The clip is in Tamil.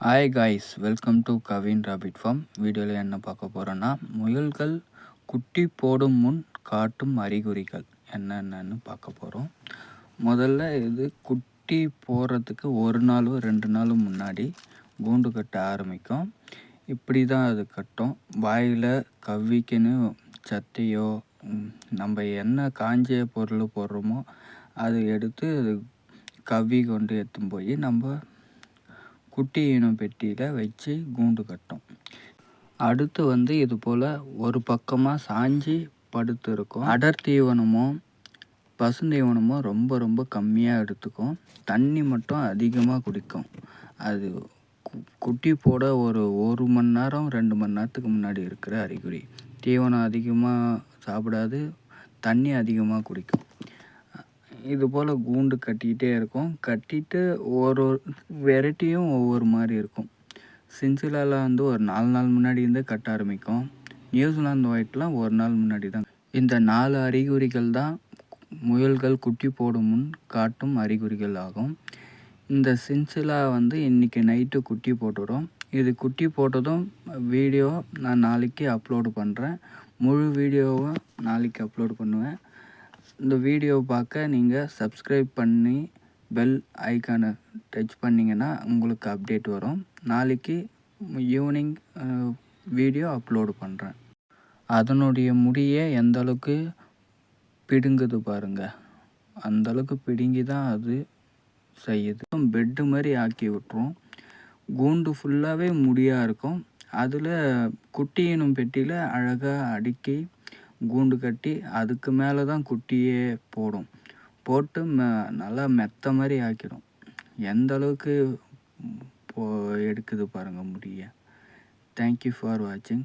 Hi guys welcome to Kavin rabbit farm வீடியோவில் என்ன பார்க்க போகிறோன்னா முயல்கள் குட்டி போடும் முன் காட்டும் அறிகுறிகள் என்னென்னு பார்க்க போகிறோம் முதல்ல இது குட்டி போடுறதுக்கு ஒரு நாளும் ரெண்டு நாளும் முன்னாடி கூண்டு கட்ட ஆரம்பிக்கும். இப்படி தான் அது கட்டும். வாயில் கவ்விக்குன்னு சத்தையோ நம்ம என்ன காஞ்ச பொருள் போடுறோமோ அதை எடுத்து அது கவ்வி கொண்டு எடுத்துன்னு போய் நம்ம குட்டியனம் பெட்டியில் வச்சு கூண்டு கட்டும். அடுத்து வந்து இது போல் ஒரு பக்கமாக சாஞ்சி படுத்து இருக்கும். அடர் தீவனமோ பசுந்தீவனமோ ரொம்ப ரொம்ப கம்மியாக எடுத்துக்கும். தண்ணி மட்டும் அதிகமாக குடிக்கும். அது குட்டி போட ஒரு ஒரு மணி நேரம் ரெண்டு மணி நேரத்துக்கு முன்னாடி இருக்கிற அறிகுறி. தீவனம் அதிகமாக சாப்பிடாது தண்ணி அதிகமாக குடிக்கும். இது போல் கூண்டு கட்டிக்கிட்டே இருக்கும். கட்டிட்டு ஒரு வெரைட்டியும் ஒவ்வொரு மாதிரி இருக்கும். சின்சிலாவில் வந்து ஒரு நாலு நாள் முன்னாடி இருந்தே கட்ட ஆரம்பிக்கும். நியூசிலாந்து ஒயிட்லாம் ஒரு நாள் முன்னாடி தான். இந்த நாலு அறிகுறிகள் தான் முயல்கள் குட்டி போடும் முன் காட்டும் அறிகுறிகள் ஆகும். இந்த சின்சிலா வந்து இன்றைக்கி நைட்டு குட்டி போட்டுடும். இது குட்டி போட்டதும் வீடியோ நான் நாளைக்கு அப்லோடு பண்ணுறேன் முழு வீடியோவை நாளைக்கு அப்லோடு பண்ணுவேன். இந்த வீடியோ பார்க்க நீங்கள் சப்ஸ்கிரைப் பண்ணி பெல் ஐக்கானை டச் பண்ணிங்கன்னா உங்களுக்கு அப்டேட் வரும். நாளைக்கு ஈவினிங் வீடியோ அப்லோடு பண்ணுறேன் அதனுடைய முடியை எந்த அளவுக்கு பிடுங்குது பாருங்கள் அந்தளவுக்கு பிடுங்கி தான் அது செய்யுது. பெட்டு மாதிரி ஆக்கி விட்டுரும். கூண்டு ஃபுல்லாகவே முடியாக இருக்கும். அதில் குட்டியினும் பெட்டியில் அழகாக அடுக்கி கூண்டு கட்டி அதுக்கு மேலே தான் குட்டியே போடும். போட்டு மெ நல்லா மெத்த மாதிரி ஆக்கிடும். எந்த அளவுக்கு போ எடுக்குது பாருங்கள் முடிய. தேங்க்யூ ஃபார் வாட்சிங்